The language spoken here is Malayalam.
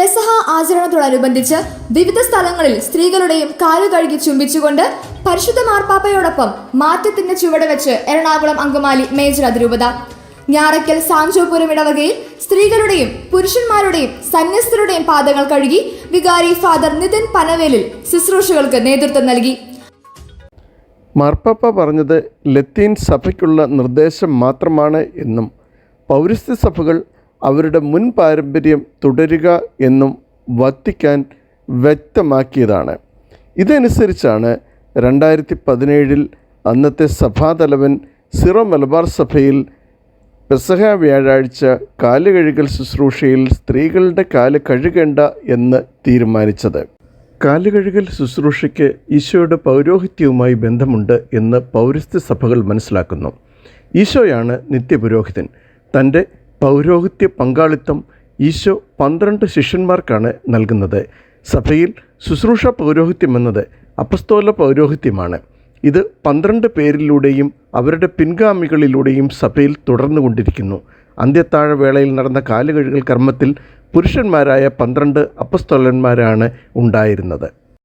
പെസഹ ആചരണത്തോടനുബന്ധിച്ച് വിവിധ സ്ഥലങ്ങളിൽ സ്ത്രീകളുടെയും കാലു കഴുകി ചുംബിച്ചുകൊണ്ട് പരിശുദ്ധ മാർപ്പാപ്പയോടൊപ്പം മാറ്റത്തിന്റെ ചുവട് വെച്ച് എറണാകുളം അങ്കമാലി മേജർ അതിരൂപത. ഞാറയ്ക്കൽ സാഞ്ചോപുരം ഇടവകയിൽ സ്ത്രീകളുടെയും പുരുഷന്മാരുടെയും സന്യസ്തരുടെയും പാദങ്ങൾ കഴുകി വികാരി ഫാദർ നിതിൻ പനവേലിൽ ശുശ്രൂഷകൾക്ക് നേതൃത്വം നൽകി. മാർപ്പാപ്പ പറഞ്ഞത് ലത്തീൻ സഭയ്ക്കുള്ള നിർദ്ദേശം മാത്രമാണ് എന്നും പൗരസ്ത്യ സഭകൾ അവരുടെ മുൻ പാരമ്പര്യം തുടരുക എന്നും വത്തിക്കാൻ വ്യക്തമാക്കിയതാണ്. ഇതനുസരിച്ചാണ് രണ്ടായിരത്തി പതിനേഴിൽ അന്നത്തെ സഭാതലവൻ സിറോ മലബാർ സഭയിൽ പെസഹ വ്യാഴാഴ്ച കാലുകഴുകൽ ശുശ്രൂഷയിൽ സ്ത്രീകളുടെ കാൽ കഴുകേണ്ട എന്ന് തീരുമാനിച്ചത്. കാലുകഴുകൽ ശുശ്രൂഷയ്ക്ക് ഈശോയുടെ പൗരോഹിത്യവുമായി ബന്ധമുണ്ട് എന്ന് പൗരസ്ത്യ സഭകൾ മനസ്സിലാക്കുന്നു. ഈശോയാണ് നിത്യപുരോഹിതൻ. തന്റെ പൗരോഹിത്യ പങ്കാളിത്തം ഈശോ പന്ത്രണ്ട് ശിഷ്യന്മാർക്കാണ് നൽകുന്നത്. സഭയിൽ ശുശ്രൂഷ പൗരോഹിത്യം എന്നത് അപസ്തോല പൗരോഹിത്യമാണ്. ഇത് പന്ത്രണ്ട് പേരിലൂടെയും അവരുടെ പിൻഗാമികളിലൂടെയും സഭയിൽ തുടർന്നുകൊണ്ടിരിക്കുന്നു. അന്ത്യത്താഴ വേളയിൽ നടന്ന കാലുകഴുകൽ കർമ്മത്തിൽ പുരുഷന്മാരായ പന്ത്രണ്ട് അപ്പസ്തോലന്മാരാണ് ഉണ്ടായിരുന്നത്.